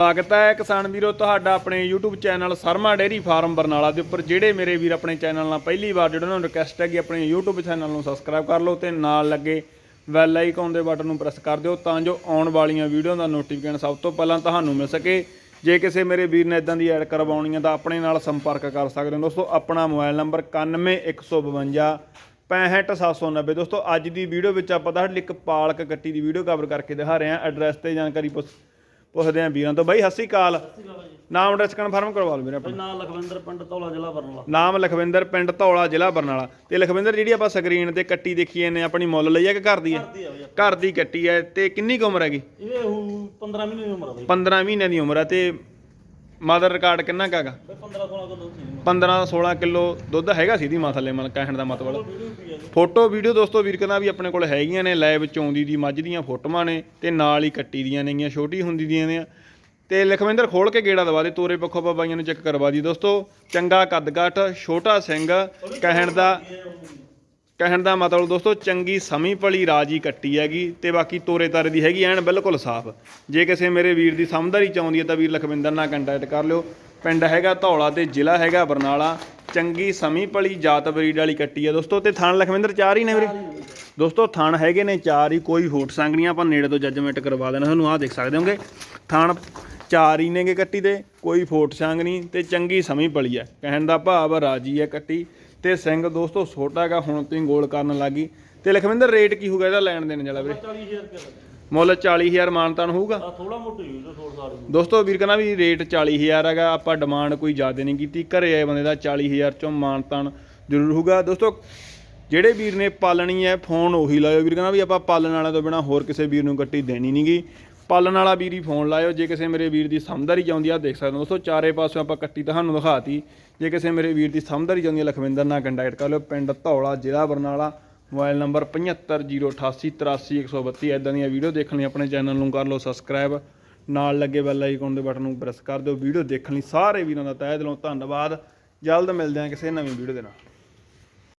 ਸਵਾਗਤ ਹੈ ਕਿਸਾਨ ਵੀਰੋ, ਤੁਹਾਡਾ ਆਪਣੇ YouTube channel Sharma dairy farm Barnala ਦੇ ਉੱਪਰ। ਜਿਹੜੇ ਮੇਰੇ ਵੀਰ ਆਪਣੇ ਚੈਨਲ ਨਾਲ ਪਹਿਲੀ ਵਾਰ ਜੁੜਨ ਨੂੰ ਰਿਕਵੈਸਟ ਹੈ ਕਿ ਆਪਣੇ YouTube ਚੈਨਲ ਨੂੰ ਸਬਸਕ੍ਰਾਈਬ ਕਰ ਲਓ ਤੇ ਨਾਲ ਲੱਗੇ ਬੈਲ ਆਈਕਨ ਦੇ ਬਟਨ ਨੂੰ ਪ੍ਰੈਸ ਕਰ ਦਿਓ ਤਾਂ ਜੋ ਆਉਣ ਵਾਲੀਆਂ ਵੀਡੀਓ ਦਾ ਨੋਟੀਫਿਕੇਸ਼ਨ ਸਭ ਤੋਂ ਪਹਿਲਾਂ ਤੁਹਾਨੂੰ ਮਿਲ ਸਕੇ। ਜੇ ਕਿਸੇ ਮੇਰੇ ਵੀਰ ਨੇ ਇਦਾਂ ਦੀ ਐਡ ਕਰਵਾਉਣੀ ਹੈ ਤਾਂ ਆਪਣੇ ਨਾਲ ਸੰਪਰਕ ਕਰ ਸਕਦੇ ਹੋ। ਦੋਸਤੋ, ਆਪਣਾ ਮੋਬਾਈਲ ਨੰਬਰ 91152 65790 ਦੋਸਤੋ, ਅੱਜ ਦੀ ਵੀਡੀਓ ਵਿੱਚ ਆਪਾਂ ਤੁਹਾਡੇ ਲਈ ਇੱਕ ਪਾਲਕ ਕੱਟੀ ਦੀ ਵੀਡੀਓ ਕਵਰ ਕਰਕੇ ਦਿਖਾ ਰਹੇ ਹਾਂ। ਐਡਰੈਸ ਤੇ ਜਾਣਕਾਰੀ ਪੁੱਛ- ਪੁੱਛਦੇ ਹਾਂ ਵੀਰਾਂ ਤੋਂ। ਬਾਈ ਸਤਿ ਸ਼੍ਰੀ ਅਕਾਲ। ਨਾਮ ਐਡਰੈਸ ਕਨਫਰਮ ਕਰਵਾ ਲਓ ਵੀਰੇ ਆਪਣਾ। ਨਾਂ ਲਖਵਿੰਦਰ ਪਿੰਡ ਧੌਲਾ ਜ਼ਿਲ੍ਹਾ ਬਰਨਾਲਾ। ਨਾਮ ਲਖਵਿੰਦਰ ਪਿੰਡ ਧੌਲਾ ਜ਼ਿਲ੍ਹਾ ਬਰਨਾਲਾ। ਤੇ ਲਖਵਿੰਦਰ ਜਿਹੜੀ ਆਪਾਂ ਸਕਰੀਨ ਤੇ ਕੱਟੀ ਦੇਖੀ ਜਾਂਦੇ ਹਾਂ, ਆਪਣੀ ਮੁੱਲ ਲਈ ਹੈ ਕਿ ਘਰ ਦੀ ਹੈ ਆ ਘਰ ਦੀ ਕੱਟੀ ਹੈ ਤੇ ਕਿੰਨੀ ਕੁ ਉਮਰ ਹੈਗੀ? ਇਹ ਉਹ 15 ਮਹੀਨੇ ਦੀ ਉਮਰ ਆ ਬਈ। 15 ਮਹੀਨੇ ਦੀ ਉਮਰ ਹੈ ਤੇ ਮਦਰ ਰਿਕਾਰਡ ਕਿੰਨਾ ਕੁ ਹੈਗਾ? ਬਈ 15 16 ਕਿਲੋ ਸੀ। 15 16 ਕਿਲੋ ਦੁੱਧ ਹੈਗਾ ਸੀ ਦੀ ਮਾਂ ਥੱਲੇ ਮਨ ਕਹਿਣ ਦਾ ਮਤਲਬ। ਵੀਡੀਓ ਵੀ ਆ ਜੀ ਫੋਟੋ ਵੀਡੀਓ ਦੋਸਤੋ ਵੀਰ ਕਹਿੰਦਾ ਵੀ ਆਪਣੇ ਕੋਲ ਹੈਗੀਆਂ ਨੇ ਲੈਬ ਵਿੱਚ ਆਉਂਦੀ ਦੀ ਮੱਝ ਦੀਆਂ ਫੋਟੋਆਂ ਨੇ ਤੇ ਨਾਲ ਹੀ ਕੱਟੀ ਦੀਆਂ ਨੇਗੀਆਂ ਛੋਟੀ ਹੁੰਦੀ ਦੀਆਂ ਨੇ। ਤੇ ਲਖਵਿੰਦਰ ਖੋਲ ਕੇ ਗੇੜਾ ਦਵਾ ਦੇ ਤੋਰੇ ਪੱਖੋਂ ਆਪਾਂ ਬਾਈਆਂ ਨੂੰ ਚੈੱਕ ਕਰਵਾ ਦੀ ਦੋਸਤੋ। ਚੰਗਾ ਕੱਦਗਾਠ ਛੋਟਾ ਸਿੰਘ ਕਹਿਣ ਦਾ ਕਹਿਣ ਦਾ ਮਤਲਬ ਦੋਸਤੋ ਚੰਗੀ ਸਮੀ ਭਲੀ ਰਾਜੀ ਕੱਟੀ ਹੈਗੀ ਤੇ ਬਾਕੀ ਤੋਰੇ ਤਾਰੇ ਦੀ ਹੈਗੀ ਐਨ ਬਿਲਕੁਲ ਸਾਫ਼। ਜੇ ਕਿਸੇ ਮੇਰੇ ਵੀਰ ਦੀ ਸਮਝਦਾਰੀ ਚਾਹੁੰਦੀ ਹੈ ਤਾਂ ਵੀਰ ਲਖਵਿੰਦਰ ਨਾਲ ਕੰਟੈਕਟ ਕਰ ਲਿਓ। ਪਿੰਡ ਹੈਗਾ ਧੌਲਾ ਤੇ ਜ਼ਿਲ੍ਹਾ ਹੈਗਾ ਬਰਨਾਲਾ। ਚੰਗੀ ਸਮੀ ਭਲੀ ਜਾਤ ਬਰੀਡ ਵਾਲੀ ਕੱਟੀ ਹੈ ਦੋਸਤੋ ਤੇ ਥਾਣ ਲਖਵਿੰਦਰ ਚਾਰ ਹੀ ਨੇ ਵੀਰੇ? ਦੋਸਤੋ ਥਾਣ ਹੈਗੇ ਨੇ ਚਾਰ ਹੀ, ਕੋਈ ਹੋਟ ਸੰਗ ਨਹੀਂ, ਆਪਾਂ ਨੇੜੇ ਤੋਂ ਜੱਜਮੈਂਟ ਕਰਵਾ ਦੇਣਾ ਤੁਹਾਨੂੰ ਆਹ ਦੇਖ ਸਕਦੇ ਹੋਗੇ। ਥਾਣ ਚਾਰ ਹੀ ਨੇਗੇ ਕੱਟੀ ਦੇ, ਕੋਈ ਫੋਟ ਸੰਗ ਨਹੀਂ ਤੇ ਚੰਗੀ ਸਮੀ ਭਲੀ ਹੈ। ਕਹਿਣ ਦਾ ਭਾਵ ਰਾਜੀ ਹੈ ਕੱਟੀ। ਤੇ ਸਿੰਘ ਦੋਸਤੋ ਛੋਟਾ ਹੈਗਾ ਹੁਣ ਤੋਂ ਹੀ ਗੋਲ ਕਰਨ ਲੱਗੀ। ਤੇ ਲਖਵਿੰਦਰ ਰੇਟ ਕੀ ਹੋਊਗਾ ਇਹਦਾ ਲੈਣ ਦੇਣ ਵਾਲਾ ਵੀਰੇ? 40000 ਰੁਪਏ ਦਾ ਮੁੱਲ 40000 ਮਾਨਤਾਨ ਹੋਊਗਾ? ਥੋੜਾ ਮੋਟਾ ਹੀ ਹੋਊਗਾ ਥੋੜਾ ਸਾਰੀ ਦੋਸਤੋ ਵੀਰ ਕਹਿੰਦਾ ਵੀ ਰੇਟ 40000 ਹੈਗਾ ਆਪਾਂ ਡਿਮਾਂਡ ਕੋਈ ਜ਼ਿਆਦਾ ਨਹੀਂ ਕੀਤੀ। ਘਰੇ ਆਏ ਬੰਦੇ ਦਾ 40000 ਚੋਂ ਮਾਨਤਾਨ ਜ਼ਰੂਰ ਹੋਊਗਾ। ਦੋਸਤੋ ਜਿਹੜੇ ਵੀਰ ਨੇ ਪਾਲਣੀ ਹੈ ਫੋਨ ਉਹੀ ਲਾਇਓ। ਵੀਰ ਕਹਿੰਦਾ ਵੀ ਆਪਾਂ ਪਾਲਣ ਵਾਲਿਆਂ ਤੋਂ ਬਿਨਾ ਹੋਰ ਕਿਸੇ ਵੀਰ ਨੂੰ ਗੱਟੀ ਦੇਣੀ ਨਹੀਂਗੀ ਪਾਲਣ ਵਾਲਾ ਵੀਰ ਹੀ ਫੋਨ ਲਾਇਓ। ਜੇ ਕਿਸੇ ਮੇਰੇ ਵੀਰ ਦੀ ਸਮਝਦਾਰੀ ਚਾਹੁੰਦੀ ਆ ਦੇਖ ਸਕਦੇ ਹੋ। ਦੋਸਤੋ, ਚਾਰੇ ਪਾਸੋਂ ਆਪਾਂ ਕੱਟੀ ਤੁਹਾਨੂੰ ਦਿਖਾਤੀ। ਜੇ ਕਿਸੇ ਮੇਰੇ ਵੀਰ ਦੀ ਸਮਝਦਾਰੀ ਚਾਹੁੰਦੀ ਆ, ਲਖਵਿੰਦਰ ਨਾਲ ਕੰਟੈਕਟ ਕਰ ਲਿਓ। ਪਿੰਡ ਧੌਲਾ, ਜ਼ਿਲ੍ਹਾ ਬਰਨਾਲਾ। ਮੋਬਾਈਲ ਨੰਬਰ 7508838132 ਐਦਾਂ ਦੀਆਂ ਵੀਡੀਓ ਦੇਖਣ ਲਈ ਆਪਣੇ ਚੈਨਲ ਨੂੰ ਕਰ ਲਓ ਸਬਸਕ੍ਰਾਈਬ ਨਾਲ ਲੱਗੇ ਬੈਲ ਆਈਕਨ ਦੇ ਬਟਨ ਨੂੰ ਪ੍ਰੈਸ ਕਰ ਦਿਓ। ਵੀਡੀਓ ਦੇਖਣ ਲਈ ਸਾਰੇ ਵੀਰਾਂ ਦਾ ਤਹਿ ਦਿਲੋਂ ਧੰਨਵਾਦ। ਜਲਦ ਮਿਲਦੇ ਹਾਂ ਕਿਸੇ ਨਵੀਂ ਵੀਡੀਓ ਦੇ ਨਾਲ।